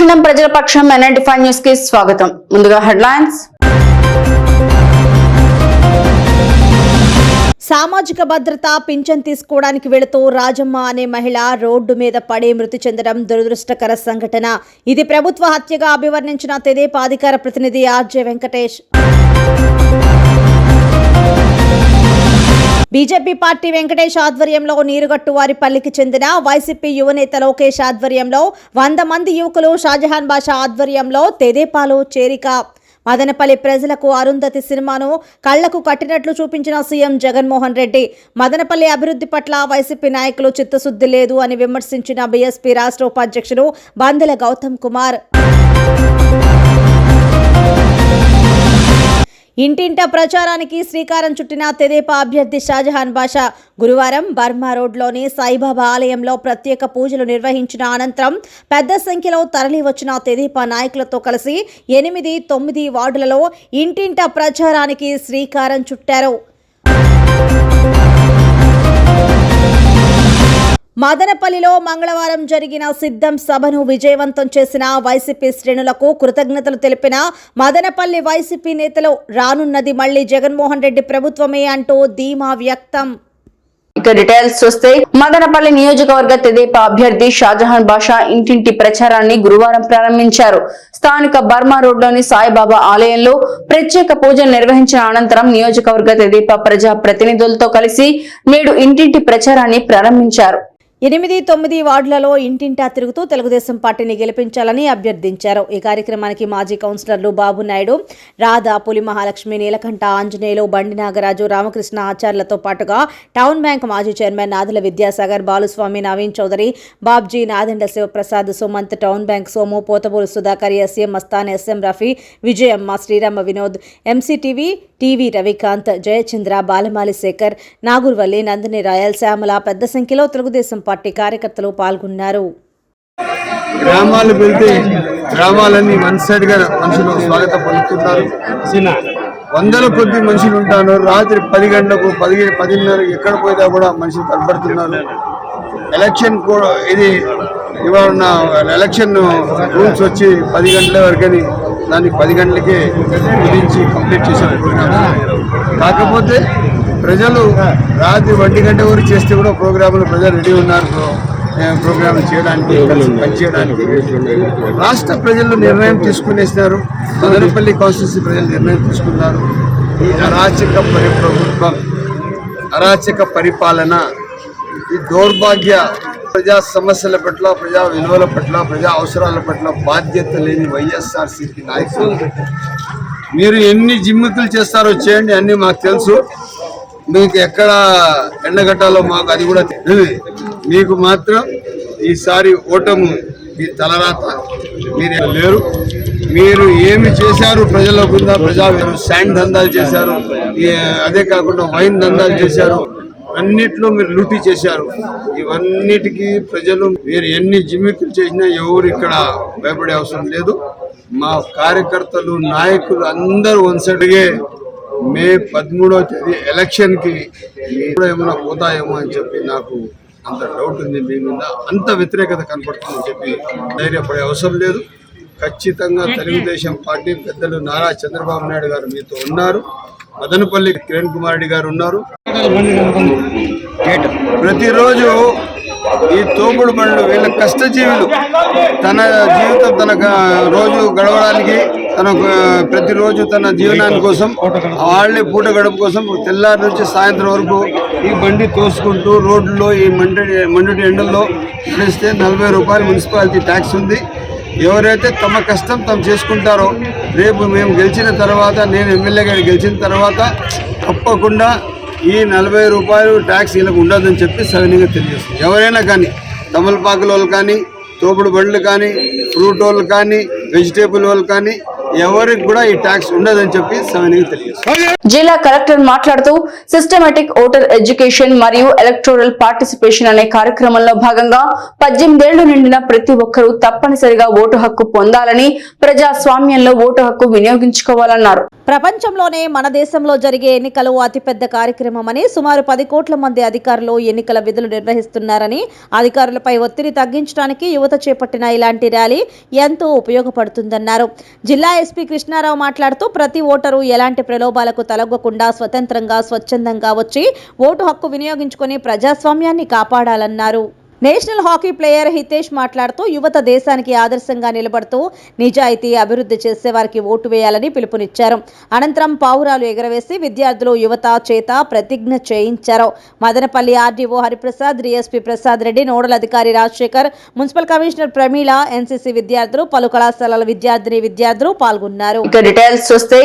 దక్షిణం ప్రజల పక్షం ఎన్ఐటి ఫైవ్ న్యూస్కి స్వాగతం. ముందుగా హెడ్లైన్స్. సామాజిక భద్రత పింఛన్ తీసుకోవడానికి వెళుతూ రాజమ్మ అనే మహిళ రోడ్డు మీద పడి మృతి చెందడం దురదృష్టకర సంఘటన. ఇది ప్రభుత్వ హత్యగా అభివర్ణించిన తెదేపా అధికార ప్రతినిధి RJ Venkatesh. BJP party Venkatesh ఆధ్వర్యంలో నీరుగట్టు వారిపల్లికి చెందిన వైసీపీ యువనేత లోకేష్ ఆధ్వర్యంలో వంద మంది యువకులు షాజహాన్ బాషా ఆధ్వర్యంలో తెదేపాలో చేరిక. మదనపల్లి ప్రజలకు అరుంధతి సినిమాను కళ్ళకు కట్టినట్లు చూపించిన సీఎం జగన్మోహన్ రెడ్డి. మదనపల్లి అభివృద్ధి పట్ల వైసీపీ నాయకులు చిత్తశుద్ధి లేదు అని విమర్శించిన బీఎస్పీ రాష్ట్ర ఉపాధ్యక్షుడు బందెల గౌతమ్ కుమార్. ఇంటింట ప్రచారానికి శ్రీకారం చుట్టిన తెదేపా అభ్యర్థి షాజహాన్ బాషా గురువారం బర్మా రోడ్లోని సాయిబాబా ఆలయంలో ప్రత్యేక పూజలు నిర్వహించిన అనంతరం పెద్ద సంఖ్యలో తరలివచ్చిన తెదేపా నాయకులతో కలిసి ఎనిమిది తొమ్మిది వార్డులలో ఇంటింట ప్రచారానికి శ్రీకారం చుట్టారు. మదనపల్లిలో మంగళవారం జరిగిన సిద్ధం సభను విజయవంతం చేసిన వైసీపీ శ్రేణులకు కృతజ్ఞతలు తెలిపిన మదనపల్లి వైసీపీ నేతలు రానున్నది మళ్ళీ జగన్మోహన్ రెడ్డి ప్రభుత్వమే అంటూ ధీమా వ్యక్తం. ఇక డీటెయిల్స్ చూస్తే మదనపల్లి నియోజకవర్గ తెదేపా అభ్యర్థి షాజహాన్ బాషా ఇంటింటి ప్రచారాన్ని గురువారం ప్రారంభించారు. స్థానిక బర్మా రోడ్లోని సాయిబాబా ఆలయంలో ప్రత్యేక పూజలు నిర్వహించిన అనంతరం నియోజకవర్గ తెదేపా ప్రజా ప్రతినిధులతో కలిసి నేడు ఇంటింటి ప్రచారాన్ని ప్రారంభించారు. ఎనిమిది తొమ్మిది వార్డులలో ఇంటింటా తిరుగుతూ తెలుగుదేశం పార్టీని గెలిపించాలని అభ్యర్థించారు. ఈ కార్యక్రమానికి మాజీ కౌన్సిలర్లు బాబు నాయుడు రాధా పులి మహాలక్ష్మి నీలకంఠ ఆంజనేయులు బండి నాగరాజు రామకృష్ణ ఆచార్యులతో పాటుగా టౌన్ బ్యాంక్ మాజీ chairman Nadula Vidyasagar Baluswamy Naveen Chowdary Babji Nadenda Sivaprasad Sumanth town bank Somu Pothaburu Sudhakar SM Mastan SM Rafi Vijayamma Srirama Vinod MCTV TV Ravikanth Jayachandra Balamali Sekhar Nagurvalli Nandini Rayal Syamala పెద్ద సంఖ్యలో Telugu Desam party కార్యకర్తలు పాల్గొన్నారు. గ్రామాలు వెళ్తే గ్రామాలన్నీ one మనుషులు స్వాగతం పలుకుతున్నారు వందల కొద్ది మనుషులు ఉంటారు. రాత్రి పది గంటలకు పది పదిన్నర ఎక్కడ పోయినా కూడా మనుషులు కనబడుతున్నారు. ఎలక్షన్ కూడా ఇది ఇవాళ ఉన్న ఎలక్షన్ రూల్స్ వచ్చి పది గంటల వరకని దాన్ని పది గంటలకే కుదించి కంప్లీట్ చేశారు. కాకపోతే ప్రజలు రాత్రి ఒంటి గంట వరకు చేస్తే కూడా ప్రోగ్రాంలు ప్రజలు రెడీ ఉన్నారు. ప్రోగ్రామ్ చేయడానికి పనిచేయడానికి రాష్ట్ర ప్రజలు నిర్ణయం తీసుకునేసినారు. మదనపల్లి కాన్స్టిట్యూన్సీ ప్రజలు నిర్ణయం తీసుకున్నారు. ఈ అరాచక పరి ప్రభుత్వం అరాచక పరిపాలన ఈ దౌర్భాగ్య ప్రజా సమస్యల పట్ల ప్రజా విలువల పట్ల ప్రజా అవసరాల పట్ల బాధ్యత లేని వైఎస్ఆర్సీపీ నాయకులు. మీరు ఎన్ని జిమ్మికులు చేస్తారో చేయండి అన్ని మాకు తెలుసు. మీకు ఎక్కడ ఎండగట్టాలో మాకు అది కూడా తెలియదు మీకు మాత్రం ఈసారి ఓటము ఈ తలరాత. మీరు లేరు. మీరు ఏమి చేశారు? ప్రజల గుండా ప్రజా శాండ్ దందాలు చేశారు? అదే కాకుండా వైన్ దందాలు చేశారు? అన్నిట్లో మీరు లూటీ చేశారు. ఇవన్నిటికీ ప్రజలు మీరు ఎన్ని జిమ్మికులు చేసినా ఎవరు ఇక్కడ భయపడే అవసరం లేదు. మా కార్యకర్తలు నాయకులు అందరూ వన్సడిగే మే పదమూడవ తేదీ ఎలక్షన్కి కూడా ఏమైనా పోతాయేమో అని చెప్పి నాకు అంత డౌట్ ఉంది మీ మీద. అంత వ్యతిరేకత కనపడుతుందని చెప్పి ధైర్యపడే అవసరం లేదు. ఖచ్చితంగా తెలుగుదేశం పార్టీ పెద్దలు నారా చంద్రబాబు నాయుడు గారు మీతో ఉన్నారు. మదనపల్లి కిరణ్ కుమార్ రెడ్డి గారు ఉన్నారు. ప్రతిరోజు ఈ తోపుడు బండ్లు వీళ్ళ కష్టజీవులు తన జీవితం తన రోజు గడవడానికి తన ప్రతిరోజు తన జీవనాన్ని కోసం వాళ్ళే పూట గడప కోసం తెల్లారి నుంచి సాయంత్రం వరకు ఈ బండి తోసుకుంటూ రోడ్లలో ఈ మండటి మండటి ఎండల్లో నడిస్తే నలభై రూపాయలు మున్సిపాలిటీ ట్యాక్స్ ఉంది. ఎవరైతే తమ కష్టం తాము చేసుకుంటారో రేపు మేము గెలిచిన తర్వాత నేను ఎమ్మెల్యే గారు గెలిచిన తర్వాత తప్పకుండా ఈ నలభై రూపాయలు ట్యాక్స్ వీళ్ళకి ఉండదని చెప్పి సవినీయంగా తెలియజేస్తుంది. ఎవరైనా కానీ తమలపాకుల వాళ్ళు కానీ తోపుడు బండ్లు కానీ ఫ్రూట్ వాళ్ళు కానీ వెజిటేబుల్ వాళ్ళు కానీ ఎవరికి కూడా ఈ ట్యాక్స్ ఉండదని చెప్పి సవినీకి జిల్లా కలెక్టర్ మాట్లాడుతూ సిస్టమేటిక్ ఓటర్ ఎడ్యుకేషన్ మరియు ఎలక్టోరల్ పార్టిసిపేషన్ అనే కార్యక్రమంలో భాగంగా పద్దెనిమిదేళ్ళు నిండిన ప్రతి ఒక్కరూ తప్పనిసరిగా ఓటు హక్కు పొందాలని ప్రజాస్వామ్యంలో ఓటు హక్కు వినియోగించుకోవాలన్నారు. ప్రపంచంలోనే మన దేశంలో జరిగే ఎన్నికలు అతిపెద్ద కార్యక్రమమని సుమారు పది కోట్ల మంది అధికారులు ఎన్నికల విధులు నిర్వహిస్తున్నారని అధికారులపై ఒత్తిడి తగ్గించడానికి యువత చేపట్టిన ఇలాంటి ర్యాలీ ఎంతో ఉపయోగపడుతుందన్నారు. జిల్లా ఎస్పీ కృష్ణారావు మాట్లాడుతూ ప్రతి ఓటరు ఎలాంటి ప్రలోభాలకు తలగ్గకుండా స్వతంత్రంగా స్వచ్ఛందంగా వచ్చి ఓటు హక్కు వినియోగించుకుని ప్రజాస్వామ్యాన్ని కాపాడాలన్నారు. నేషనల్ హాకీ ప్లేయర్ హితేష్ మాట్లాడుతూ యువత దేశానికి ఆదర్శంగా నిలబడుతూ నిజాయితీ అభివృద్ధి చేసే వారికి ఓటు వేయాలని పిలుపునిచ్చారు. అనంతరం పావురాలు ఎగరవేసి విద్యార్థులు యువత చేత ప్రతిజ్ఞ చేయించారు. Madanapalle RDO Hariprasad DSP Prasad Reddy nodal అధికారి Rajasekhar municipal commissioner Pramila NCC విద్యార్థులు పలు కళాశాలల విద్యార్థిని విద్యార్థులు పాల్గొన్నారు. డీటెయిల్స్ చూస్తే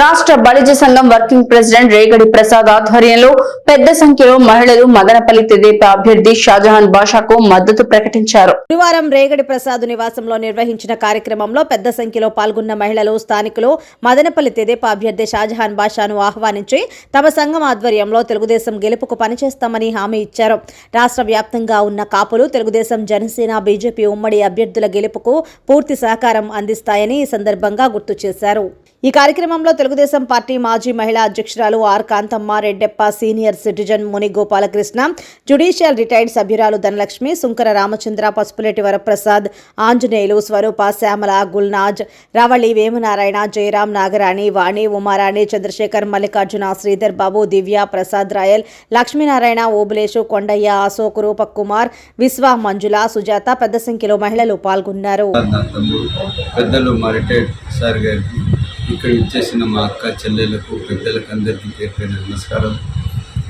రాష్ట్ర బలిజ సంఘం వర్కింగ్ ప్రెసిడెంట్ రేగడి ప్రసాద్ ఆధ్వర్యంలో పెద్ద సంఖ్యలో మహిళలు మదనపల్లి తెదేపా అభ్యర్థి షాజహాన్ బాషాకు మద్దతు ప్రకటించారు. గురువారం రేగడి ప్రసాద్ నివాసంలో నిర్వహించిన కార్యక్రమంలో పెద్ద సంఖ్యలో పాల్గొన్న మహిళలు స్థానికులు మదనపల్లి తెదేపా అభ్యర్థి షాజహాన్ బాషాను ఆహ్వానించి తమ సంఘం ఆధ్వర్యంలో తెలుగుదేశం గెలుపుకు పనిచేస్తామని హామీ ఇచ్చారు. రాష్ట్ర వ్యాప్తంగా ఉన్న కాపులు తెలుగుదేశం జనసేన బీజేపీ ఉమ్మడి అభ్యర్థుల గెలుపుకు పూర్తి సహకారం అందిస్తాయని ఈ సందర్భంగా గుర్తు చేశారు. ఈ కార్యక్రమంలో తెలుగుదేశం పార్టీ మాజీ మహిళా అధ్యక్షురాలు R Kanthamma Reddeppa senior citizen Muni Gopalakrishna judicial retired సభ్యురాలు ధనలక్ష్మి సుంకర రామచంద్ర పసుపులేటి వరప్రసాద్ ఆంజనేయులు స్వరూప శ్యామల గుల్నాజ్ రవళి వేమనారాయణ జయరాం నాగరాణి వాణి ఉమారాణి చంద్రశేఖర్ మల్లికార్జున శ్రీధర్ బాబు దివ్య ప్రసాద్ రాయల్ లక్ష్మీనారాయణ ఓబులేషు కొండయ్య అశోక్ రూపక్ కుమార్ విశ్వ మంజుల సుజాత పెద్ద సంఖ్యలో మహిళలు పాల్గొన్నారు. ఇక్కడ ఇచ్చేసిన మా అక్క చెల్లెలకు పెద్దలకు అందరికీ పేరు పేరు నమస్కారం.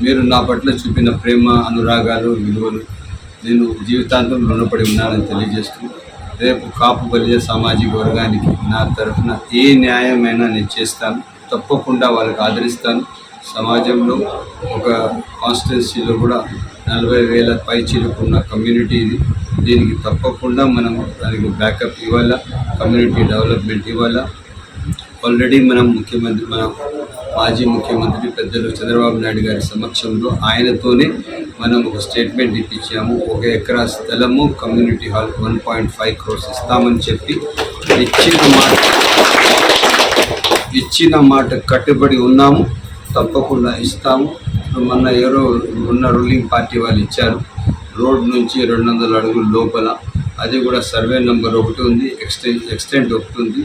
మీరు నా పట్ల చూపిన ప్రేమ అనురాగాలు విలువలు నేను జీవితాంతం రుణపడి ఉన్నానని తెలియజేస్తూ రేపు కాపు బలియ సామాజిక వర్గానికి నా తరఫున ఏ న్యాయమైనా నేను చేస్తాను. తప్పకుండా వాళ్ళకి ఆదరిస్తాను. సమాజంలో ఒక కాన్స్టిట్యున్సీలో కూడా నలభై వేల పై చిలుకున్న కమ్యూనిటీ ఇది. దీనికి తప్పకుండా మనం దానికి బ్యాకప్ ఇవ్వాలా? కమ్యూనిటీ డెవలప్మెంట్ ఇవ్వాలా? ఆల్రెడీ మనం ముఖ్యమంత్రి మన మాజీ ముఖ్యమంత్రి పెద్దలు చంద్రబాబు నాయుడు గారి సమక్షంలో ఆయనతోనే మనం ఒక స్టేట్మెంట్ ఇప్పించాము. ఒక ఎకరా స్థలము community hall one point five crores ఇస్తామని చెప్పి ఇచ్చిన మాట ఇచ్చిన మాట కట్టుబడి ఉన్నాము. తప్పకుండా ఇస్తాము. మొన్న ఎవరో ఉన్న రూలింగ్ పార్టీ వాళ్ళు ఇచ్చారు. రోడ్ నుంచి రెండు వందల అడుగుల లోపల. అది కూడా సర్వే నెంబర్ ఒకటి ఉంది ఎక్స్టెంట్ ఎక్స్టెంట్ ఒకటి ఉంది.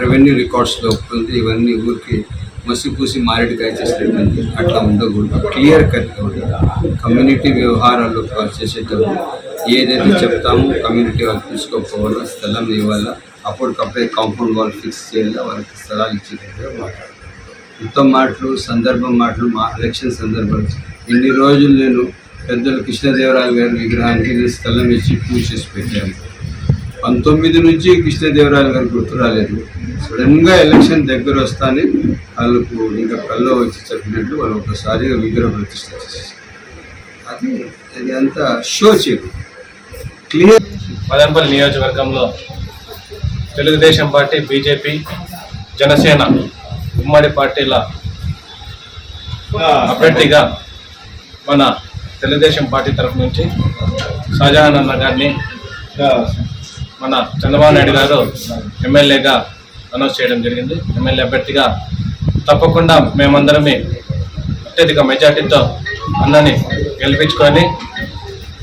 రెవెన్యూ రికార్డ్స్లో ఉంది ఇవన్నీ ఊరికి మసిపూసి మారేడుకాయ చేసేటువంటి అట్లా ఉండకూడదు. క్లియర్ కట్గా కమ్యూనిటీ వ్యవహారాలు చేసేటప్పుడు ఏదైతే చెప్తామో కమ్యూనిటీ వాళ్ళు తీసుకోకపోవాలో స్థలం ఇవ్వాలా అప్పటికప్పుడే కాంపౌండ్ వాళ్ళు ఫిక్స్ చేయాలి వాళ్ళకి స్థలాలు ఇచ్చేటట్టుగా మాట్లాడాలి మొత్తం మాటలు సందర్భం మాటలు మా ఎలక్షన్ సందర్భాలు. ఇన్ని రోజులు నేను పెద్దలు కృష్ణదేవరాయలు గారి విగ్రహానికి స్థలం ఇచ్చి పూజ చేసి పెట్టాను. పంతొమ్మిది నుంచి కృష్ణదేవరాయలు గారు గుర్తు రాలేదు. సడన్గా ఎలక్షన్ దగ్గర వస్తానే వాళ్ళకు ఇంకా కల్లో వచ్చి చెప్పినట్టు వాళ్ళు ఒకసారిగా విగ్రహ ప్రతిష్ట చేసేసారు అది అది అంతా షో చేయదు క్లియర్. మదనపల్లి నియోజకవర్గంలో తెలుగుదేశం పార్టీ బీజేపీ జనసేన ఉమ్మడి పార్టీల అభ్యర్థిగా మన తెలుగుదేశం పార్టీ తరఫు నుంచి షాజహాన్ అన్న గారిని మన చంద్రబాబు నాయుడు గారు ఎమ్మెల్యేగా అనౌన్స్ చేయడం జరిగింది. ఎమ్మెల్యే అభ్యర్థిగా తప్పకుండా మేమందరమే అత్యధిక మెజార్టీతో అన్నని గెలిపించుకొని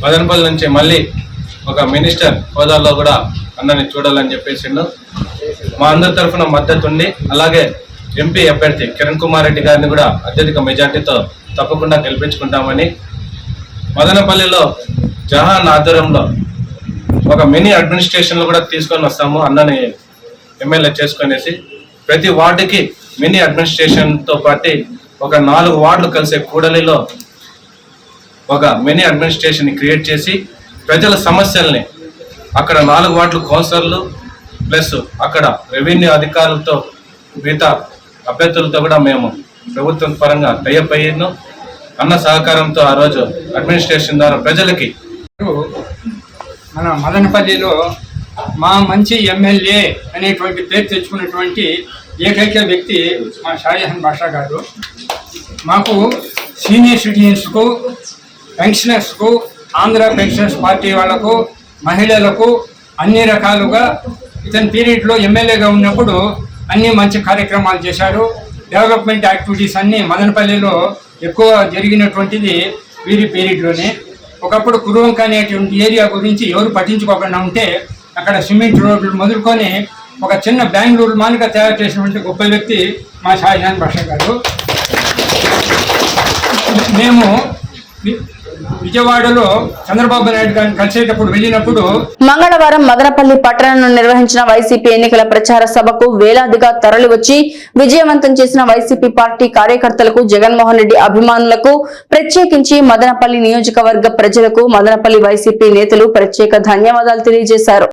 మదనపల్లి నుంచి మళ్ళీ ఒక మినిస్టర్ హోదాలో కూడా అన్నని చూడాలని చెప్పేసిండు. మా అందరి తరఫున మద్దతు ఉండి అలాగే ఎంపీ అభ్యర్థి కిరణ్ కుమార్ రెడ్డి గారిని కూడా అత్యధిక మెజార్టీతో తప్పకుండా గెలిపించుకుంటామని మదనపల్లిలో జహాన్ ఆధ్వర్యంలో ఒక మినీ అడ్మినిస్ట్రేషన్లో కూడా తీసుకొని వస్తాము అన్నని ఎమ్మెల్యే చేసుకునేసి ప్రతి వార్డుకి మినీ అడ్మినిస్ట్రేషన్తో పాటు ఒక నాలుగు వార్డులు కలిసే కూడలిలో ఒక మినీ అడ్మినిస్ట్రేషన్ క్రియేట్ చేసి ప్రజల సమస్యల్ని అక్కడ నాలుగు వార్డులు కౌన్సిలర్లు ప్లస్ అక్కడ రెవెన్యూ అధికారులతో మిగతా అభ్యర్థులతో కూడా మేము ప్రభుత్వం పరంగా టైఅప్ అయ్యాను అన్న సహకారంతో ఆ రోజు అడ్మినిస్ట్రేషన్ ద్వారా ప్రజలకి మన మదనపల్లిలో మా మంచి ఎమ్మెల్యే అనేటువంటి పేరు తెచ్చుకున్నటువంటి ఏకైక వ్యక్తి మా షాజహాన్ బాషా గారు. మాకు సీనియర్ సిటిజన్స్కు పెన్షనర్స్కు ఆంధ్ర పెన్షనర్స్ పార్టీ వాళ్ళకు మహిళలకు అన్ని రకాలుగా ఇతని పీరియడ్లో ఎమ్మెల్యేగా ఉన్నప్పుడు అన్ని మంచి కార్యక్రమాలు చేశారు. డెవలప్మెంట్ యాక్టివిటీస్ అన్ని మదనపల్లిలో ఎక్కువ జరిగినటువంటిది వీరి పీరియడ్లోనే. ఒకప్పుడు కురువంక అనేటువంటి ఏరియా గురించి ఎవరు పట్టించుకోకుండా ఉంటే అక్కడ సిమెంట్ రోడ్లు మొదలుకొని ఒక చిన్న బెంగళూరు మానిక తయారు చేసినటువంటి గొప్ప వ్యక్తి మా షాజహాన్ భాష గారు. మేము విజయవాడలో చంద్రబాబు నాయుడు గారిని కలిసేటప్పుడు వెళ్ళినప్పుడు మంగళవారం మదనపల్లి పట్టణంలో నిర్వహించిన వైసీపీ ఎన్నికల ప్రచార సభకు వేలాదిగా తరలివచ్చి విజయవంతం చేసిన వైసీపీ పార్టీ కార్యకర్తలకు జగన్మోహన్ రెడ్డి అభిమానులకు ప్రత్యేకించి మదనపల్లి నియోజకవర్గ ప్రజలకు మదనపల్లి వైసీపీ నేతలు ప్రత్యేక ధన్యవాదాలు తెలియజేశారు.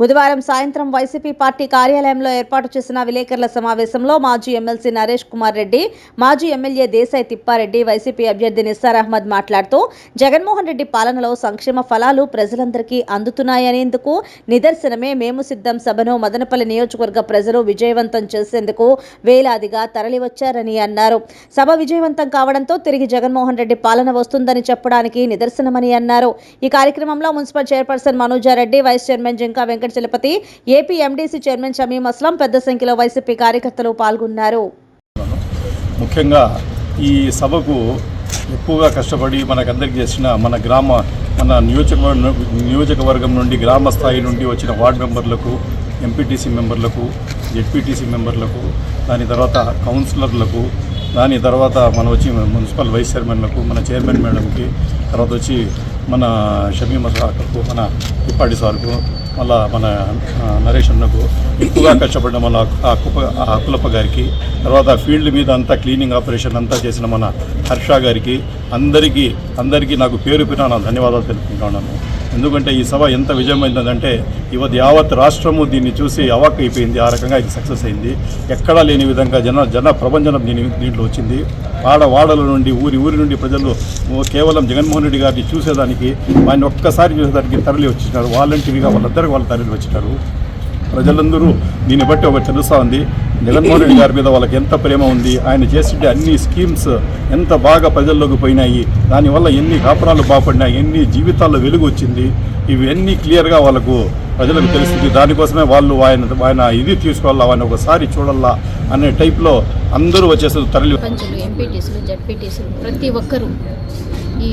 బుధవారం సాయంత్రం వైసీపీ పార్టీ కార్యాలయంలో ఏర్పాటు చేసిన విలేకరుల సమావేశంలో మాజీ ఎమ్మెల్సీ నరేష్ కుమార్ రెడ్డి మాజీ ఎమ్మెల్యే దేశాయ్ తిప్పారెడ్డి వైసీపీ అభ్యర్థి నిస్సార్ అహ్మద్ మాట్లాడుతూ జగన్మోహన్ రెడ్డి పాలనలో సంక్షేమ ఫలాలు ప్రజలందరికీ అందుతున్నాయనేందుకు నిదర్శనమే మేము సిద్ధం సభను మదనపల్లి నియోజకవర్గ ప్రజలు విజయవంతం చేసేందుకు వేలాదిగా తరలివచ్చారని అన్నారు. సభ విజయవంతం కావడంతో తిరిగి జగన్మోహన్ రెడ్డి పాలన వస్తుందని చెప్పడానికి నిదర్శనమని అన్నారు. ఈ కార్యక్రమంలో municipal chairperson Manojareddy vice chairman Jinka Venkata Chalapathi AP MDC chairman Shamim Aslam పెద్ద సంఖ్యలో వైసీపీ కార్యకర్తలు పాల్గొన్నారు. ముఖ్యంగా ఈ సభకు ఎక్కువగా కష్టపడి మనకందరికి చేసిన మన గ్రామ మన నియోజకవర్గం నియోజకవర్గం నుండి గ్రామ స్థాయి నుండి వచ్చిన వార్డు మెంబర్లకు ఎంపీటీసీ మెంబర్లకు జెడ్పీటీసీ మెంబర్లకు దాని తర్వాత కౌన్సిలర్లకు దాని తర్వాత మన వచ్చి మున్సిపల్ వైస్ చైర్మన్లకు మన చైర్మన్ మేడంకి తర్వాత వచ్చి మన షమీమ సార్కు మన కుప్పాడి సార్కు మళ్ళా మన నరేష్ అన్నకు ఎక్కువగా కష్టపడిన మన ఆ కుప్ప ఆ కులప్ప గారికి తర్వాత ఫీల్డ్ మీద అంతా క్లీనింగ్ ఆపరేషన్ అంతా చేసిన మన హర్ష గారికి అందరికీ అందరికీ నాకు పేరు పేరున నా ధన్యవాదాలు తెలుపుకుంటున్నాను ఎందుకంటే ఈ సభ ఎంత విజయమైందంటే ఇవత్ యావత్ రాష్ట్రము దీన్ని చూసి అవాక్ అయిపోయింది ఆ రకంగా ఇది సక్సెస్ అయింది. ఎక్కడా లేని విధంగా జన జన ప్రపంచం దీని దీంట్లో వచ్చింది. వాడ వాడల నుండి ఊరి ఊరి నుండి ప్రజలు కేవలం జగన్మోహన్ రెడ్డి గారిని చూసేదానికి ఆయన ఒక్కసారి చూసేదానికి తరలి వచ్చినారు. వాలంటీర్గా వాళ్ళందరూ వాళ్ళు తరలి వచ్చినారు. ప్రజలందరూ దీన్ని బట్టి ఒకటి తెలుస్తోంది జగన్మోహన్ రెడ్డి గారి మీద వాళ్ళకి ఎంత ప్రేమ ఉంది ఆయన చేసే అన్ని స్కీమ్స్ ఎంత బాగా ప్రజల్లోకి పోయినాయి దానివల్ల ఎన్ని కాపురాలు బాగుపడినాయి ఎన్ని జీవితాల్లో వెలుగు వచ్చింది ఇవన్నీ క్లియర్గా వాళ్ళకు ప్రజలకు తెలుస్తుంది. దానికోసమే వాళ్ళు ఆయన ఆయన ఇది తీసుకోవాలా ఆయన ఒకసారి చూడాలా అనే టైప్లో అందరూ వచ్చేసారు తరలి పంచులు ఎంపీటీసీలు జడ్పీటీసీలు ప్రతి ఒక్కరూ ఈ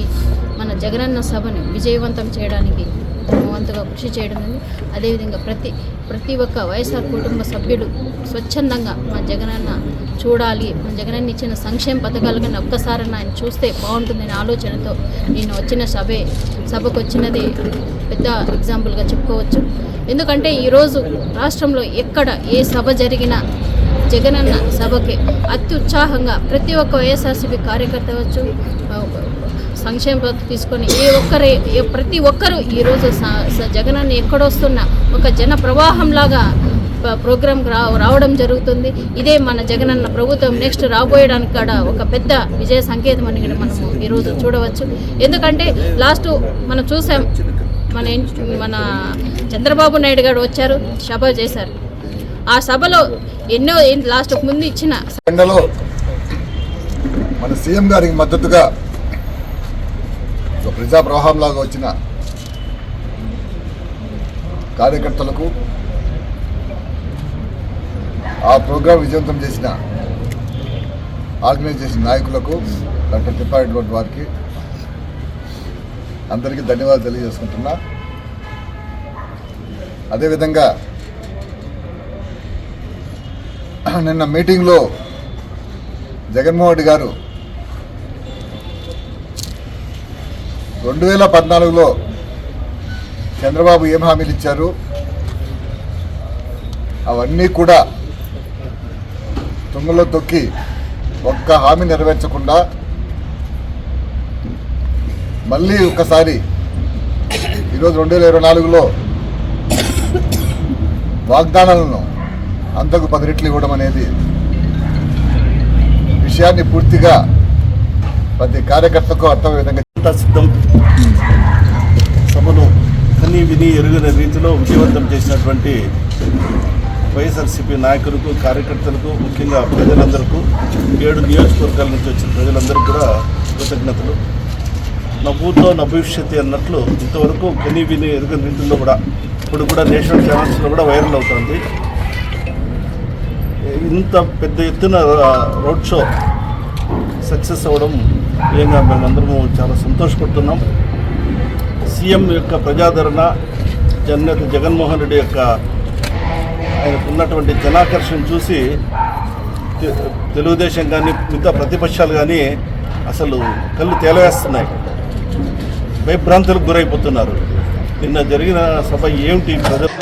మన జగనన్న సభను విజయవంతం చేయడానికి తమ వంతుగా కృషి చేయడం ఉంది. అదేవిధంగా ప్రతి ప్రతి ఒక్క వైఎస్ఆర్ కుటుంబ సభ్యుడు స్వచ్ఛందంగా మా జగనన్న చూడాలి. మా జగనన్న ఇచ్చిన సంక్షేమ పథకాలు కానీ ఒక్కసారన్నా ఆయన చూస్తే బాగుంటుందనే ఆలోచనతో నేను వచ్చిన సభే సభకు వచ్చినది పెద్ద ఎగ్జాంపుల్గా చెప్పుకోవచ్చు. ఎందుకంటే ఈరోజు రాష్ట్రంలో ఎక్కడ ఏ సభ జరిగినా జగనన్న సభకి అత్యుత్సాహంగా ప్రతి ఒక్క వైఎస్ఆర్సీపీ కార్యకర్త వచ్చు సంక్షేమ పథకం తీసుకొని ఏ ఒక్కరే ఏ ప్రతి ఒక్కరూ ఈరోజు స- స- ఎక్కడొస్తున్న ఒక జన ప్రవాహంలాగా ప్రోగ్రామ్ రా రావడం జరుగుతుంది. ఇదే మన జగనన్న ప్రభుత్వం నెక్స్ట్ రాబోయడానికి కూడా ఒక పెద్ద విజయ సంకేతం అని కూడా మనము ఈరోజు చూడవచ్చు. ఎందుకంటే లాస్ట్ మనం చూసాం మన మన చంద్రబాబు నాయుడు గారు వచ్చారు సభ చేశారు. ఆ సభలో ఎన్నో లాస్ట్ ముందు ఇచ్చిన మన సీఎం గారికి మద్దతుగా ఒక ప్రజా ప్రవాహంలాగా వచ్చిన కార్యకర్తలకు ఆ ప్రోగ్రాం విజయవంతం చేసిన ఆర్గనైజ్ చేసిన నాయకులకు డాక్టర్ తిప్పారెడ్డి వారికి అందరికీ ధన్యవాదాలు తెలియజేసుకుంటున్నా. అదేవిధంగా నిన్న మీటింగ్లో జగన్మోహన్ రెడ్డి గారు రెండు వేల పద్నాలుగులో చంద్రబాబు ఏం హామీలు ఇచ్చారు? అవన్నీ కూడా తుంగలో తొక్కి ఒక్క హామీ నెరవేర్చకుండా మళ్ళీ ఒకసారి ఈరోజు రెండు వేల ఇరవై నాలుగులో వాగ్దానాలను అంతకు పది రెట్లు ఇవ్వడం అనేది విషయాన్ని పూర్తిగా ప్రతి కార్యకర్తకు అర్థమయ్యే విధంగా సిద్ధం సభను కని విని ఎరుగని రీతిలో విజయవంతం చేసినటువంటి వైఎస్ఆర్సీపీ నాయకులకు కార్యకర్తలకు ముఖ్యంగా ప్రజలందరికీ ఏడు నియోజకవర్గాల నుంచి వచ్చిన ప్రజలందరికీ కూడా కృతజ్ఞతలు. నా ఊర్లో నా భవిష్యత్తు అన్నట్లు ఇంతవరకు కని విని ఎరుగని రీతిలో కూడా ఇప్పుడు కూడా నేషనల్ ఛానల్స్లో కూడా వైరల్ అవుతుంది. ఇంత పెద్ద ఎత్తున రోడ్ షో సక్సెస్ అవ్వడం నిజంగా మేమందరము చాలా సంతోషపడుతున్నాం. సీఎం యొక్క ప్రజాదరణ జననేత జగన్మోహన్ రెడ్డి యొక్క ఆయనకు ఉన్నటువంటి జనాకర్షణ చూసి తెలుగుదేశం కానీ మిగతా ప్రతిపక్షాలు కానీ అసలు కళ్ళు తేలవేస్తున్నాయి. భయభ్రాంతులకు గురైపోతున్నారు. నిన్న జరిగిన సభ ఏమిటి?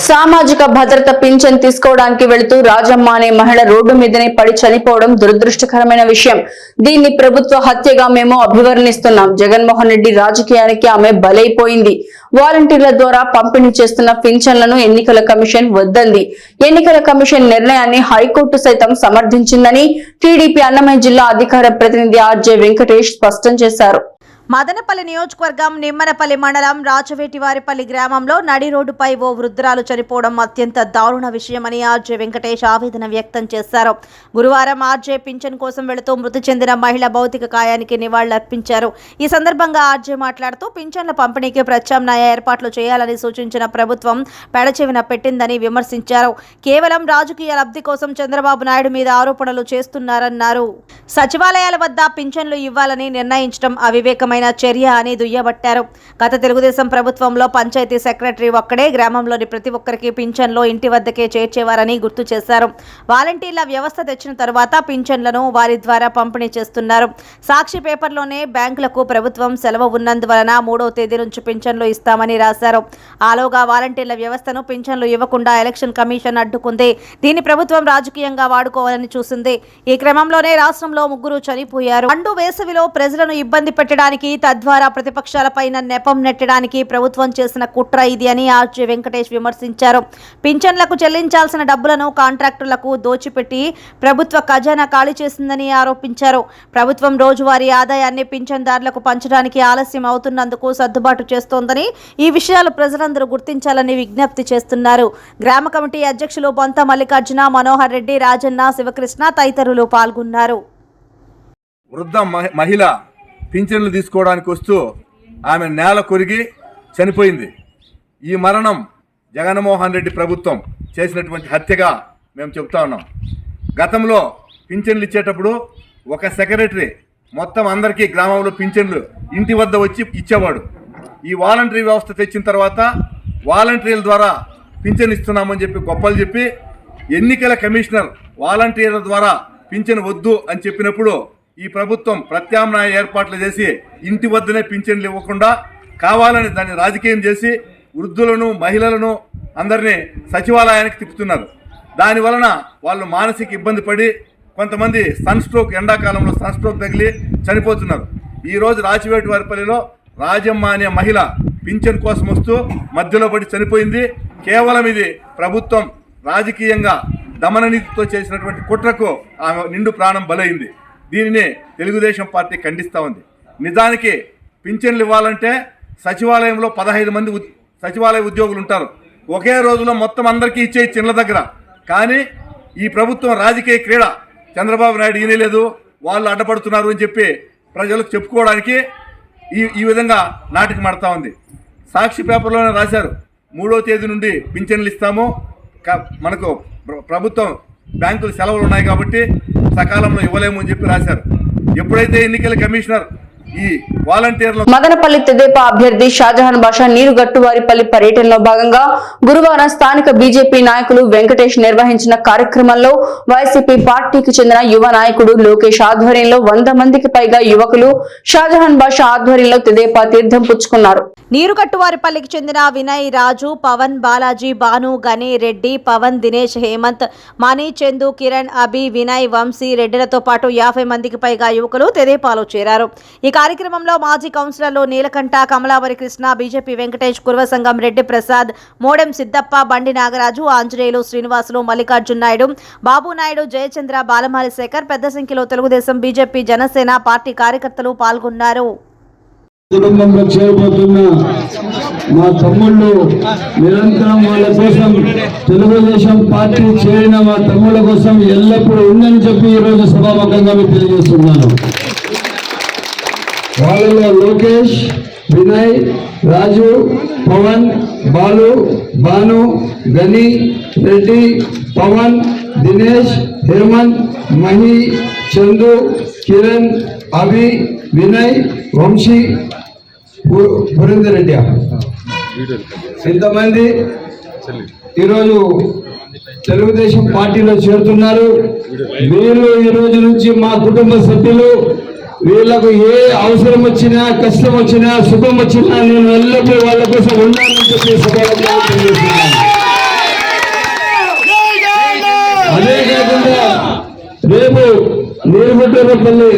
సామాజిక భద్రత పింఛన్ తీసుకోవడానికి వెళుతూ రాజమ్మ అనే మహిళ రోడ్డు మీదనే పడి చనిపోవడం దురదృష్టకరమైన విషయం. దీన్ని ప్రభుత్వ హత్యగా మేము అభివర్ణిస్తున్నాం. జగన్మోహన్ రెడ్డి రాజకీయానికి ఆమె బలైపోయింది. వాలంటీర్ల ద్వారా పంపిణీ చేస్తున్న పింఛన్లను ఎన్నికల కమిషన్ వద్దంది. ఎన్నికల కమిషన్ నిర్ణయాన్ని హైకోర్టు సైతం సమర్థించిందని టీడీపీ అన్నమయ్య జిల్లా అధికార ప్రతినిధి ఆర్జే వెంకటేష్ స్పష్టం చేశారు. మదనపల్లి నియోజకవర్గం నిమ్మనపల్లి మండలం రాచవేటివారిపల్లి గ్రామంలో నడి రోడ్డుపై ఓ వృద్ధురాలు చనిపోవడం అత్యంత దారుణ విషయమని ఆర్జే వెంకటేష్ ఆవేదన వ్యక్తం చేశారు. గురువారం ఆర్జే పింఛన్ కోసం వెళుతూ మృతి చెందిన మహిళ భౌతిక కాయానికి నివాళులర్పించారు. ఈ సందర్భంగా ఆర్జే మాట్లాడుతూ పింఛన్ల పంపిణీకి ప్రత్యామ్నాయ ఏర్పాట్లు చేయాలని సూచించిన ప్రభుత్వం పెడచెవిన పెట్టిందని విమర్శించారు. కేవలం రాజకీయ లబ్ధి కోసం చంద్రబాబు నాయుడు మీద ఆరోపణలు చేస్తున్నారన్నారు. సచివాలయాల వద్ద పింఛన్లు ఇవ్వాలని నిర్ణయించడం అవివేకమైన చర్య అని దుయ్యబట్టారు. గత తెలుగుదేశం ప్రభుత్వంలో పంచాయతీ సెక్రటరీ ఒక్కడే గ్రామంలోని ప్రతి ఒక్కరికి పింఛన్లో ఇంటి వద్దకే చేర్చేవారని గుర్తు చేశారు. వాలంటీర్ల వ్యవస్థ తెచ్చిన తర్వాత పింఛన్లను వారి ద్వారా పంపిణీ చేస్తున్నారు. సాక్షి పేపర్లోనే బ్యాంకులకు ప్రభుత్వం సెలవు ఉన్నందువలన మూడవ తేదీ నుంచి పింఛన్లు ఇస్తామని రాశారు. ఆలోగా వాలంటీర్ల వ్యవస్థను పింఛన్లు ఇవ్వకుండా ఎలక్షన్ కమిషన్ అడ్డుకుంది. దీన్ని ప్రభుత్వం రాజకీయంగా వాడుకోవాలని చూసింది. ఈ క్రమంలోనే రాష్ట్రంలో ముగ్గురు చనిపోయారు. అండు వేసవిలో ప్రజలను ఇబ్బంది పెట్టడానికి తద్వారా ప్రతిపక్షాలపైన నెపం నెట్టడానికి ప్రభుత్వం చేసిన కుట్ర ఇది అని ఆర్జే వెంకటేష్ విమర్శించారు. పింఛన్లకు చెల్లించాల్సిన డబ్బులను కాంట్రాక్టులకు దోచిపెట్టి ప్రభుత్వ ఖజానా ఖాళీ చేసిందని ఆరోపించారు. ప్రభుత్వం రోజువారీ ఆదాయాన్ని పింఛన్దారులకు పంచడానికి ఆలస్యం అవుతున్నందుకు సర్దుబాటు చేస్తోందని ఈ విషయాలు ప్రజలందరూ గుర్తించాలని విజ్ఞప్తి చేస్తున్నారు. గ్రామ కమిటీ అధ్యక్షులు బొంత మల్లికార్జున మనోహర్ రెడ్డి రాజన్న శివకృష్ణ తదితరులు పాల్గొన్నారు. వృద్ధ మహిళ పింఛన్లు తీసుకోవడానికి వస్తూ ఆమె నేల కొరిగి చనిపోయింది. ఈ మరణం జగన్మోహన్ రెడ్డి ప్రభుత్వం చేసినటువంటి హత్యగా మేము చెప్తా ఉన్నాం. గతంలో పింఛన్లు ఇచ్చేటప్పుడు ఒక సెక్రటరీ మొత్తం అందరికీ గ్రామంలో పింఛన్లు ఇంటి వద్ద వచ్చి ఇచ్చేవాడు. ఈ వాలంటరీ వ్యవస్థ తెచ్చిన తర్వాత వాలంటీర్ల ద్వారా పింఛన్ ఇస్తున్నామని చెప్పి గొప్పలు చెప్పి ఎన్నికల కమిషనర్ వాలంటీర్ల ద్వారా పింఛన్ వద్దు అని చెప్పినప్పుడు ఈ ప్రభుత్వం ప్రత్యామ్నాయ ఏర్పాట్లు చేసి ఇంటి వద్దనే పింఛన్లు ఇవ్వకుండా కావాలని దాన్ని రాజకీయం చేసి వృద్ధులను మహిళలను అందరినీ సచివాలయానికి తిప్పుతున్నారు. దాని వలన వాళ్ళు మానసిక ఇబ్బంది పడి కొంతమంది సన్ స్ట్రోక్ ఎండాకాలంలో సన్ స్ట్రోక్ తగిలి చనిపోతున్నారు. ఈరోజు రాచివేటి వారిపల్లిలో రాజమ్మ అనే మహిళ పింఛన్ కోసం వస్తూ మధ్యలో పడి చనిపోయింది. కేవలం ఇది ప్రభుత్వం రాజకీయంగా దమననీతితో చేసినటువంటి కుట్రకు ఆమె నిండు ప్రాణం బలైంది. దీనిని తెలుగుదేశం పార్టీ ఖండిస్తూ ఉంది. నిజానికి పింఛన్లు ఇవ్వాలంటే సచివాలయంలో పదహైదు మంది ఉద్- సచివాలయ ఉద్యోగులు ఉంటారు. ఒకే రోజులో మొత్తం అందరికీ ఇచ్చే చిన్న దగ్గర. కానీ ఈ ప్రభుత్వం రాజకీయ క్రీడ చంద్రబాబు నాయుడు ఈయనలేదు వాళ్ళు అడ్డపడుతున్నారు అని చెప్పి ప్రజలకు చెప్పుకోవడానికి ఈ ఈ విధంగా నాటకం ఆడుతూ ఉంది. సాక్షి పేపర్లోనే రాశారు. మూడో తేదీ నుండి పింఛన్లు ఇస్తాము. మనకు ప్రభుత్వం బ్యాంకులు సెలవులు ఉన్నాయి కాబట్టి సకాలంలో ఇవ్వలేము అని చెప్పి రాశారు. ఎప్పుడైతే ఎన్నికల కమిషనర్ మదనపల్లి తెదేపా అభ్యర్థి షాజహాన్ బాషా నీరుగట్టువారిపల్లి పర్యటనలో భాగంగా గురువారం స్థానిక బీజేపీ నాయకులు వెంకటేష్ నిర్వహించిన కార్యక్రమంలో వైసీపీ పార్టీకి చెందిన యువ నాయకుడు లోకేష్ ఆధ్వర్యంలో వంద మందికి పైగా యువకులు షాజహాన్ బాషా ఆధ్వర్యంలో తెదేపా తీర్థం పుచ్చుకున్నారు. నీరుగట్టువారిపల్లికి చెందిన వినయ్ రాజు పవన్ బాలాజీ భాను గని రెడ్డి పవన్ దినేష్ హేమంత్ మణి చందు కిరణ్ అభి వినయ్ వంశీ రెడ్డిలతో పాటు యాభై మందికి పైగా యువకులు తెదేపాలో చేరారు. ఈ కార్యక్రమంలో మాజీ కౌన్సిలర్లు నీలకంఠ కమలావరి కృష్ణ బీజేపీ వెంకటేష్ కుర్వసంగం రెడ్డి ప్రసాద్ మోడెం సిద్దప్ప బండి నాగరాజు ఆంజనేయులు శ్రీనివాసులు మల్లికార్జున్ నాయుడు బాబునాయుడు జయచంద్ర బాలమాలి శేఖర్ పెద్ద సంఖ్యలో తెలుగుదేశం బీజేపీ జనసేన పార్టీ కార్యకర్తలు పాల్గొన్నారు. మా తమ్ముళ్ళు నిరంతరం వాళ్ళ కోసం తెలుగుదేశం పార్టీ చేరిన మా తమ్ముళ్ళ కోసం ఎల్లప్పుడూ ఉందని చెప్పి ఈరోజు సభాముఖంగా మీకు తెలియజేస్తున్నాను. వాళ్ళలో లోకేష్ వినయ్ రాజు పవన్ బాలు భాను గని రెడ్డి పవన్ దినేష్ హేమంత్ మహి చందు కిరణ్ అభి వినయ్ వంశీ పు- పురేందర్ రెడ్డి. ఇంతమంది ఈరోజు తెలుగుదేశం పార్టీలో చేరుతున్నారు. వీళ్ళు ఈ రోజు నుంచి మా కుటుంబ సభ్యులు వీళ్ళకు ఏ అవసరం వచ్చినా కష్టం వచ్చినా సుఖం వచ్చినా నేను ఎల్లప్పుడూ వాళ్ళ కోసం ఉన్నానని చెప్పి అదే కాకుండా రేపు నీరుగుట్టపల్లి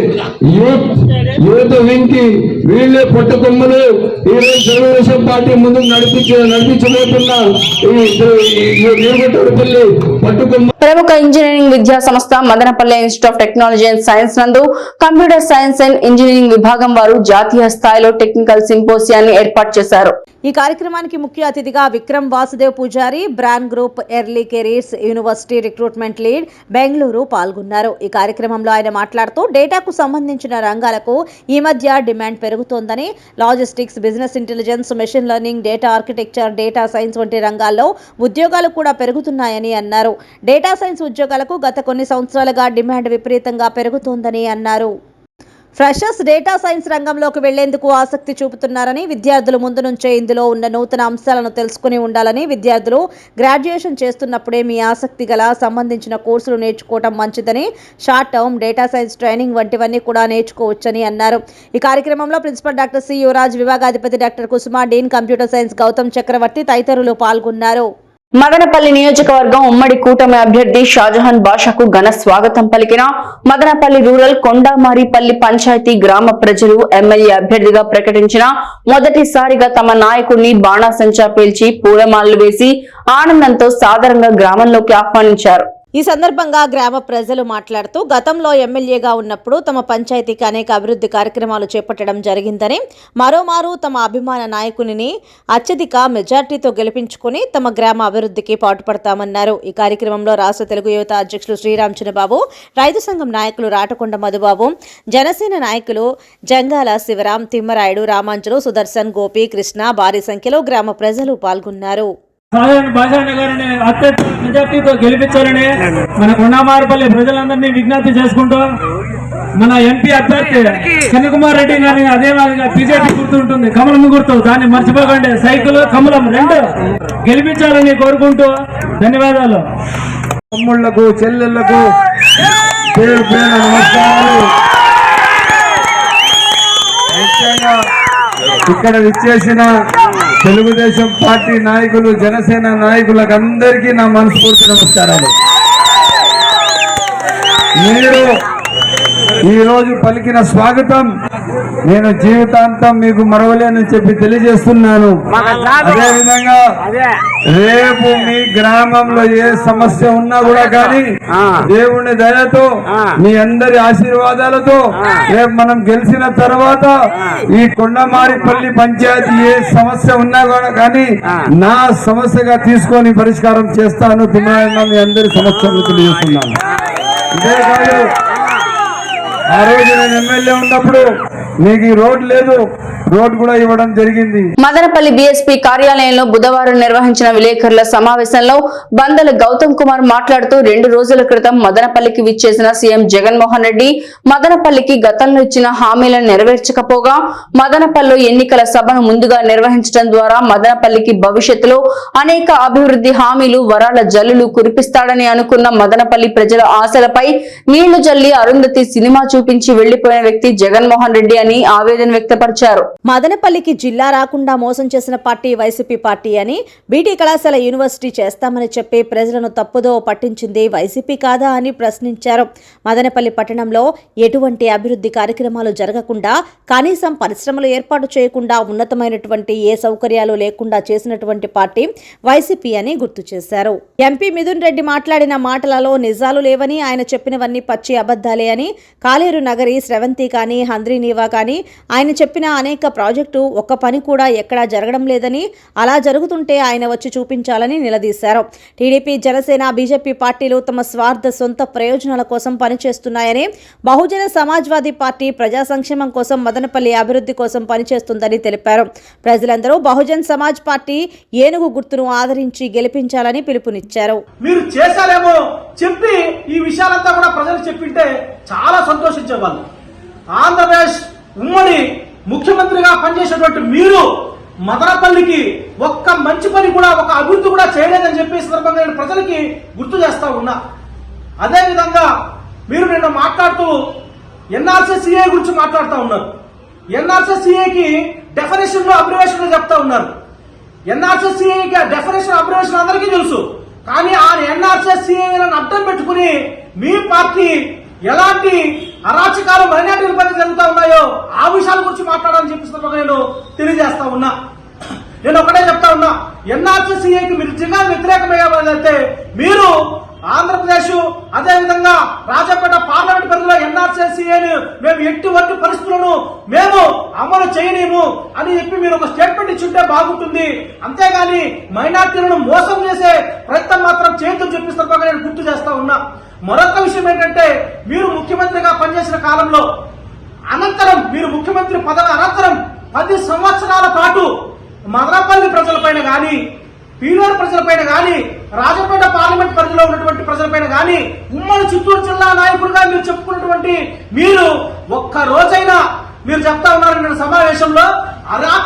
యూత్ యూత్ వింగ్కి వీళ్ళే పట్టుకొమ్మలు ఈరోజు తెలుగుదేశం పార్టీ ముందు నడిపించ నడిపించబోతున్న ఈ పట్టుకొమ్మ ప్రముఖ ఇంజనీరింగ్ విద్యా సంస్థ Madanapalle institute of technology and science నందు కంప్యూటర్ సైన్స్ అండ్ ఇంజనీరింగ్ విభాగం వారు జాతీయ స్థాయిలో టెక్నికల్ సింపోసియాన్ని ఏర్పాటు చేశారు. ఈ కార్యక్రమానికి ముఖ్య అతిథిగా Vikram Vasudev Pujari brand group early careers university recruitment lead Bengaluru పాల్గొన్నారు. ఈ కార్యక్రమంలో ఆయన మాట్లాడుతూ డేటాకు సంబంధించిన రంగాలకు ఈ మధ్య డిమాండ్ పెరుగుతోందని logistics business intelligence machine learning data architecture data science వంటి రంగాల్లో ఉద్యోగాలు కూడా పెరుగుతున్నాయని అన్నారు. డేటా సైన్స్ ఉద్యోగాలకు గత కొన్ని సంవత్సరాలుగా డిమాండ్ విపరీతంగా పెరుగుతోందని అన్నారు. ఫ్రెషర్స్ డేటా సైన్స్ రంగంలోకి వెళ్ళేందుకు ఆసక్తి చూపుతున్నారని విద్యార్థులు ముందు నుంచే ఇందులో ఉన్న నూతన అంశాలను తెలుసుకుని ఉండాలని విద్యార్థులు గ్రాడ్యుయేషన్ చేస్తున్నప్పుడే మీ ఆసక్తి గల సంబంధించిన కోర్సులు నేర్చుకోవటం మంచిదని short term data science training వంటివన్నీ కూడా నేర్చుకోవచ్చని అన్నారు. ఈ కార్యక్రమంలో principal doctor C Yuvaraj విభాగాధిపతి doctor Kusuma dean computer science Gautam Chakravarthi తదితరులు పాల్గొన్నారు. మదనపల్లి నియోజకవర్గం ఉమ్మడి కూటమి అభ్యర్థి షాజహాన్ బాషాకు ఘన స్వాగతం పలికిన మదనపల్లి రూరల్ కొండామారిపల్లి పంచాయతీ గ్రామ ప్రజలు ఎమ్మెల్యే అభ్యర్థిగా ప్రకటించిన మొదటిసారిగా తమ నాయకుడిని బాణాసంచా పేల్చి పూలమాలలు వేసి ఆనందంతో సాదరంగా గ్రామంలోకి ఆహ్వానించారు. ఈ సందర్భంగా గ్రామ ప్రజలు మాట్లాడుతూ గతంలో ఎమ్మెల్యేగా ఉన్నప్పుడు తమ పంచాయతీకి అనేక అభివృద్ధి కార్యక్రమాలు చేపట్టడం జరిగిందని మరోమారు తమ అభిమాన నాయకునిని అత్యధిక మెజార్టీతో గెలిపించుకుని తమ గ్రామ అభివృద్ధికి పాటుపడతామన్నారు. ఈ కార్యక్రమంలో రాష్ట్ర తెలుగు యువత అధ్యక్షులు శ్రీరామ్ చిన్నబాబు రైతు సంఘం నాయకులు రాటకొండ మధుబాబు జనసేన నాయకులు జంగాల శివరాం తిమ్మరాయుడు రామాంజలు సుదర్శన్ గోపి కృష్ణ భారీ సంఖ్యలో గ్రామ ప్రజలు పాల్గొన్నారు. సాధారణ భాషాణ గారిని అత్యంత మెజార్టీతో గెలిపించాలని మన కొండామారపల్లి ప్రజలందరినీ విజ్ఞప్తి చేసుకుంటూ మన ఎంపీ అభ్యర్థి కన్యకుమార్ రెడ్డి గారిని అదే మాదిరిగా బీజేపీ గుర్తు ఉంటుంది కమలం గుర్తు దాన్ని మర్చిపోకండి. సైకిల్ కమలం రెండు గెలిపించాలని కోరుకుంటూ ధన్యవాదాలు. తమ్ముళ్ళకు చెల్లెళ్ళకు పేరు పేరు నమస్కారాలు. ముఖ్యంగా ఇక్కడ విచ్చేసిన తెలుగుదేశం పార్టీ నాయకులు జనసేన నాయకులకు అందరికీ నా మనస్ఫూర్తి నమస్కారాలు. మీరు ఈ రోజు పలికిన స్వాగతం నేను జీవితాంతం మీకు మరవలేనని చెప్పి తెలియజేస్తున్నాను. అదే విధంగా రేపు మీ గ్రామంలో ఏ సమస్య ఉన్నా కూడా కానీ దేవుని దయతో మీ అందరి ఆశీర్వాదాలతో రేపు మనం గెలిచిన తర్వాత ఈ కొండమారిపల్లి పంచాయతీ ఏ సమస్య ఉన్నా కూడా కానీ నా సమస్యగా తీసుకొని పరిష్కారం చేస్తాను. తిమ్మరాయణ మీ అందరి సమస్యలు తెలియజేస్తున్నాను. అంతేకాదు ఆ రోజు నేను ఎమ్మెల్యే ఉన్నప్పుడు మీకు ఈ రోడ్ లేదు. రోడ్ కూడా ఇవ్వడం జరిగింది. మదనపల్లి బీఎస్పీ కార్యాలయంలో బుధవారం నిర్వహించిన విలేకరుల సమావేశంలో బందల గౌతమ్ కుమార్ మాట్లాడుతూ రెండు రోజుల క్రితం మదనపల్లికి విచ్చేసిన సీఎం జగన్మోహన్ రెడ్డి మదనపల్లికి గతంలో ఇచ్చిన హామీలను నెరవేర్చకపోగా మదనపల్లిలో ఎన్నికల సభను ముందుగా నిర్వహించడం ద్వారా మదనపల్లికి భవిష్యత్తులో అనేక అభివృద్ధి హామీలు వరాల జల్లులు కురిపిస్తాడని అనుకున్న మదనపల్లి ప్రజల ఆశలపై నీళ్ళు జల్లి అరుంధతి సినిమా చూపించి వెళ్ళిపోయిన వ్యక్తి జగన్మోహన్ రెడ్డి అని ఆవేదన వ్యక్తపరిచారు. మదనపల్లికి జిల్లా రాకుండా మోసం చేసిన పార్టీ వైసీపీ పార్టీ అని బీటీ కళాశాల యూనివర్సిటీ చేస్తామని చెప్పి ప్రజలను తప్పుదో పట్టించింది వైసీపీ కాదా అని ప్రశ్నించారు. మదనపల్లి పట్టణంలో ఎటువంటి అభివృద్ధి కార్యక్రమాలు జరగకుండా కనీసం పరిశ్రమలు ఏర్పాటు చేయకుండా ఉన్నతమైనటువంటి ఏ సౌకర్యాలు లేకుండా చేసినటువంటి పార్టీ వైసీపీ అని గుర్తు చేశారు. ఎంపీ మిథున్ రెడ్డి మాట్లాడిన మాటలలో నిజాలు లేవని ఆయన చెప్పినవన్నీ పచ్చి అబద్ధాలే అని కాలేరు నగరి స్రవంతి కానీ హంద్రీనీవా కానీ ఆయన చెప్పిన అనేక ప్రాజెక్టు ఒక్క పని కూడా ఎక్కడా జరగడం లేదని అలా జరుగుతుంటే ఆయన వచ్చి చూపించాలని నిలదీశారు. టీడీపీ జనసేన బీజేపీ పార్టీలు తమ స్వార్థ సొంత ప్రయోజనాల కోసం పనిచేస్తున్నాయని బహుజన సమాజ్వాదీ పార్టీ ప్రజా సంక్షేమం కోసం మదనపల్లి అభివృద్ధి కోసం పనిచేస్తుందని తెలిపారు. ప్రజలందరూ బహుజన్ సమాజ్ పార్టీ ఏనుగు గుర్తును ఆదరించి గెలిపించాలని పిలుపునిచ్చారు. మీరు చేశారేమో చెప్పి ఈ విషయాలంతా కూడా ప్రజలు చెప్పింటే చాలా సంతోషించేవాళ్ళు. ఆంధ్రప్రదేశ్ ఉమ్మడి ముఖ్యమంత్రిగా పనిచేసేటువంటి మీరు మదనపల్లికి ఒక్క మంచి పని కూడా ఒక అభివృద్ధి కూడా చేయలేదని చెప్పి సందర్భంగా నేను ప్రజలకి గుర్తు చేస్తా ఉన్నా. అదేవిధంగా మీరు నిన్న మాట్లాడుతూ ఎన్ఆర్సీసీఏ గురించి మాట్లాడుతూ ఉన్నారు. ఎన్ఆర్సీసీఏకి డెఫినేషన్లో అబ్రివేషన్ చెప్తా ఉన్నారు. ఎన్ఆర్సీసీఏకి డెఫినేషన్ అబ్రివేషన్ అందరికీ తెలుసు. కానీ ఆ ఎన్ఆర్సీసీఏలను అడ్డం పెట్టుకుని మీ పార్టీ ఎలాంటి అరాచకాలు మైనార్టీల పైన జరుగుతూ ఉన్నాయో ఆ విషయాల గురించి మాట్లాడాలని చెప్పి నేను తెలియజేస్తా ఉన్నా. నేను ఒకటే చెప్తా ఉన్నా. ఎన్ఆర్సీసీఏకి మీరు నిజంగా వ్యతిరేకమయ్యేవాళ్ళైతే మీరు ఆంధ్రప్రదేశ్ అదేవిధంగా రాజపేట పార్లమెంట్ పరిధిలో ఎన్ఆర్సీసీఏని మేము ఎటువంటి పరిస్థితులను మేము అమలు చేయలేము అని చెప్పి మీరు ఒక స్టేట్మెంట్ ఇచ్చుంటే బాగుంటుంది. అంతేగాని మైనార్టీలను మోసం చేసే ప్రయత్నం మాత్రం చేయొద్దని చెప్పి నేను గుర్తు చేస్తా ఉన్నా. మరొక విషయం ఏంటంటే మీరు ముఖ్యమంత్రిగా పనిచేసిన కాలంలో అనంతరం మీరు ముఖ్యమంత్రి పదవి అనంతరం పది సంవత్సరాల పాటు మదనపల్లి ప్రజలపైన కానీ పీలూరు ప్రజలపైన కానీ రాజపేట పార్లమెంట్ పరిధిలో ఉన్నటువంటి ప్రజలపైన కానీ ఉమ్మడి చిత్తూరు జిల్లా నాయకుడిగా మీరు చెప్పుకున్నటువంటి మీరు ఒక్క రోజైనా మీరు చెప్తా ఉన్నారు నిన్న సమావేశంలో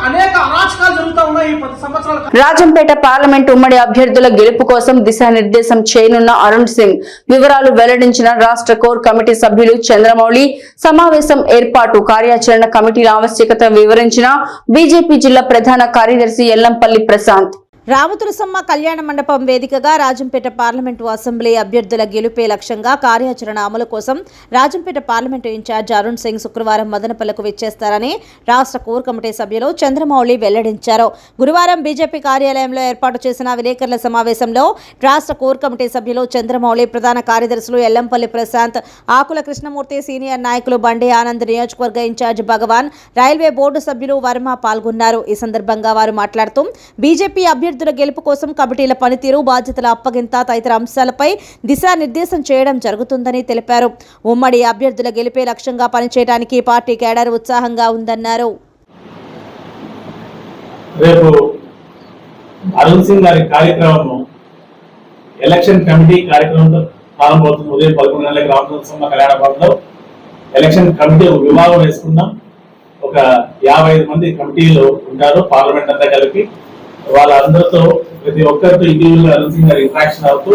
అనేక అరాచకాలు జరుగుతూ ఉన్నాయి ఈ పది రాజంపేట పార్లమెంట్ ఉమ్మడి అభ్యర్థుల గెలుపు కోసం దిశానిర్దేశం చేయనున్న అరుణ్ సింగ్. వివరాలు వెల్లడించిన రాష్ట్ర కోర్ కమిటీ సభ్యులు చంద్రమౌళి సమావేశం ఏర్పాటు కార్యాచరణ కమిటీల ఆవశ్యకత వివరించిన బీజేపీ జిల్లా ప్రధాన కార్యదర్శి ఎల్లంపల్లి ప్రశాంత్. రామతులసమ్మ కళ్యాణ మండపం వేదికగా రాజంపేట పార్లమెంటు అసెంబ్లీ అభ్యర్థుల గెలుపే లక్ష్యంగా కార్యాచరణ అమలు కోసం Rajampet parliament in charge Arun Singh శుక్రవారం మదనపల్లకు విచ్చేస్తారని రాష్ట్ర కోర్ కమిటీ సభ్యులు చంద్రమౌళి వెల్లడించారు. గురువారం బీజేపీ కార్యాలయంలో ఏర్పాటు చేసిన విలేకరుల సమావేశంలో రాష్ట్ర కోర్ కమిటీ సభ్యులు చంద్రమౌళి ప్రధాన కార్యదర్శులు ఎల్లంపల్లి ప్రశాంత్ ఆకుల కృష్ణమూర్తి సీనియర్ నాయకులు బండి ఆనంద్ నియోజకవర్గ ఇన్ఛార్జ్ భగవాన్ రైల్వే బోర్డు సభ్యులు వర్మ పాల్గొన్నారు. ఈ సందర్భంగా వారు మాట్లాడుతూ బీజేపీ అభ్యర్థుల గెలుపు కోసం కమిటీల పనితీరు బాధ్యతల అప్పగింత తదితర అంశాలపై దిశానిర్దేశం చేయడం జరుగుతుందని తెలిపారు. ఉమ్మడి అభ్యర్థుల గెలిపే లక్ష్యంగా పనిచేయడానికి పార్టీ కేడర్ ఉత్సాహంగా ఉందన్నారు. రేపు అరుణ్ సింగ్ గారి కార్యక్రమం ఎలక్షన్ కమిటీ కార్యక్రమంతో ప్రారంభమవుతుంది. ఉదయం పదకొండు గంటలకు రామచంద్రస్వామి కళ్యాణ భవన్లో ఎలక్షన్ కమిటీ ఒక విభాగం వేసుకుందాం. ఒక యాభై ఐదు మంది కమిటీలు ఉంటారు పార్లమెంట్ అంతా కలిపి. వాళ్ళందరితో ప్రతి ఒక్కరితో ఇండివిజువల్ అరుణ్ సింగ్ ఇంట్రాక్షన్ అవుతూ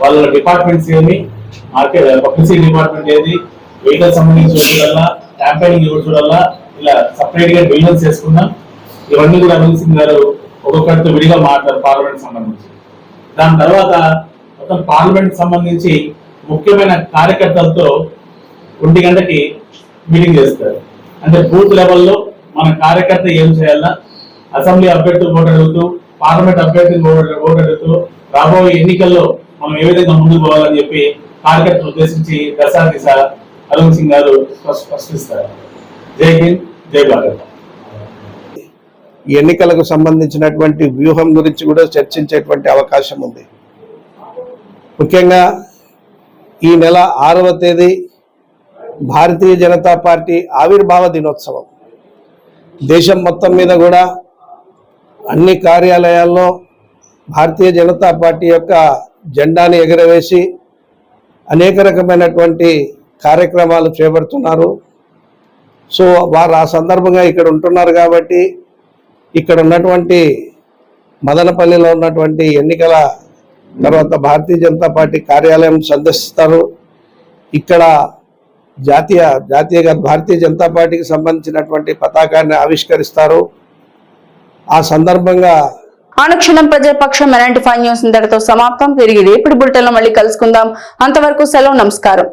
వాళ్ళ డిపార్ట్మెంట్స్ ఏమి మార్కెట్ పబ్లిసిటీ డిపార్ట్మెంట్ ఏది వెహికల్ సంబంధించి చూడాలా క్యాంపెయినింగ్ చూడాలా ఇలా సపరేట్గా బిల్డర్స్ చేసుకున్నాం ఇవన్నీ కూడా అరుణ్ సింగ్ గారు ఒక్కొక్కరితో విడిగా మాట్లాడారు పార్లమెంట్ సంబంధించి. దాని తర్వాత మొత్తం పార్లమెంట్ సంబంధించి ముఖ్యమైన కార్యకర్తలతో ఒంటి గంటకి మీటింగ్ చేస్తారు. అంటే బూత్ లెవెల్లో మన కార్యకర్త ఏం చేయాలా అసెంబ్లీ అభ్యర్థులు ఓటడుగుతూ పార్లమెంట్ అభ్యర్థులు ఓటడుగుతూ రాబోయే ఎన్నికల్లో మనం ఏ విధంగా ముందుకు పోవాలని చెప్పి కార్యకర్తలు ఉద్దేశించి దశా దిశ అరుణ్ సింగ్ గారు స్పష్టిస్తారు. జై హింద్ జై భారత్. ఎన్నికలకు సంబంధించినటువంటి వ్యూహం గురించి కూడా చర్చించేటువంటి అవకాశం ఉంది. ముఖ్యంగా ఈ నెల ఆరవ తేదీ భారతీయ జనతా పార్టీ ఆవిర్భావ దినోత్సవం. దేశం మొత్తం మీద కూడా అన్ని కార్యాలయాల్లో భారతీయ జనతా పార్టీ యొక్క జెండాని ఎగరవేసి అనేక రకమైనటువంటి కార్యక్రమాలు చేపడుతున్నారు. సో వారు ఆ సందర్భంగా ఇక్కడ ఉంటున్నారు కాబట్టి ఇక్కడ ఉన్నటువంటి మదనపల్లిలో ఉన్నటువంటి ఎన్నికల తర్వాత భారతీయ జనతా పార్టీ కార్యాలయం సందర్శిస్తారు. ఇక్కడ జాతీయ జాతీయ భారతీయ జనతా పార్టీకి సంబంధించినటువంటి పతాకాన్ని ఆవిష్కరిస్తారు. ఆ సందర్భంగా అనుక్షణం ప్రజాపక్షం ఎలాంటి ఫైవ్ న్యూస్ ఇంతటితో సమాప్తం. తిరిగి రేపటి బులెటిన్లో మళ్ళీ కలుసుకుందాం. అంతవరకు సెలవు నమస్కారం.